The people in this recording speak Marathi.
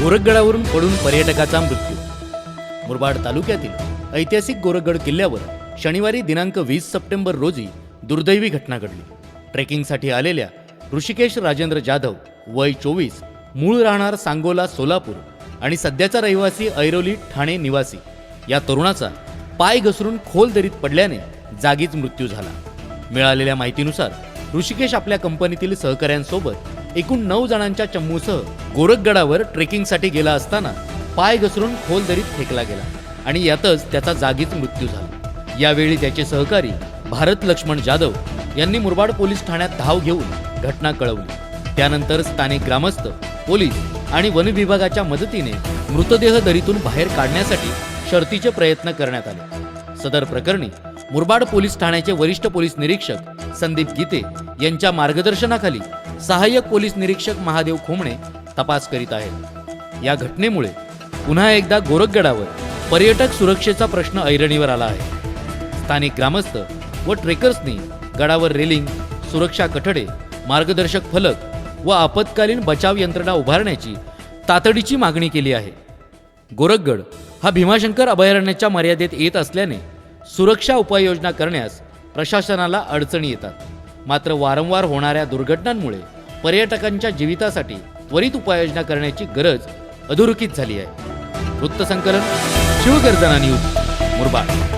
गोरखगडावरून पडून पर्यटकाचा मृत्यू. मुरबाड तालुक्यातील ऐतिहासिक गोरखगड किल्ल्यावर शनिवारी दिनांक वीस सप्टेंबर रोजी दुर्दैवी घटना घडली. ट्रेकिंगसाठी आलेल्या ऋषिकेश राजेंद्र जाधव वय चोवीस मूळ राहणार सांगोला सोलापूर आणि सध्याचा रहिवासी ऐरोली ठाणे निवासी या तरुणाचा पाय घसरून खोल दरीत पडल्याने जागीच मृत्यू झाला. मिळालेल्या माहितीनुसार ऋषिकेश आपल्या कंपनीतील सहकाऱ्यांसोबत एकूण नऊ जणांच्या चमूसह गोरखगडावर ट्रेकिंगसाठी गेला असताना पाय घसरून खोल दरीत फेकला गेला आणि यातच त्याचा जागीच मृत्यू झाला. यावेळी त्याचे सहकारी भारत लक्ष्मण जाधव यांनी मुरबाड पोलीस ठाण्यात धाव घेऊन घटना कळवली. त्यानंतर स्थानिक ग्रामस्थ पोलीस आणि वन विभागाच्या मदतीने मृतदेह दरीतून बाहेर काढण्यासाठी शर्तीचे प्रयत्न करण्यात आले. सदर प्रकरणी मुरबाड पोलीस ठाण्याचे वरिष्ठ पोलीस निरीक्षक संदीप गीते यांच्या मार्गदर्शनाखाली सहाय्यक पोलीस निरीक्षक महादेव खोमणे तपास करीत आहेत. या घटनेमुळे पुन्हा एकदा गोरखगडावर पर्यटक सुरक्षेचा प्रश्न ऐरणीवर आला आहे. स्थानिक ग्रामस्थ व ट्रेकर्सनी गडावर रेलिंग सुरक्षा कठडे मार्गदर्शक फलक व आपत्कालीन बचाव यंत्रणा उभारण्याची तातडीची मागणी केली आहे. गोरखगड हा भीमाशंकर अभयारण्याच्या मर्यादेत येत असल्याने सुरक्षा उपाययोजना करण्यास प्रशासनाला अडचणी येतात. मात्र वारंवार होणाऱ्या दुर्घटनांमुळे पर्यटकांच्या जीवितासाठी त्वरित उपाययोजना करण्याची गरज अधोरेखित झाली आहे. वृत्तसंकलन शिवगर्जना न्यूज मुरबाड.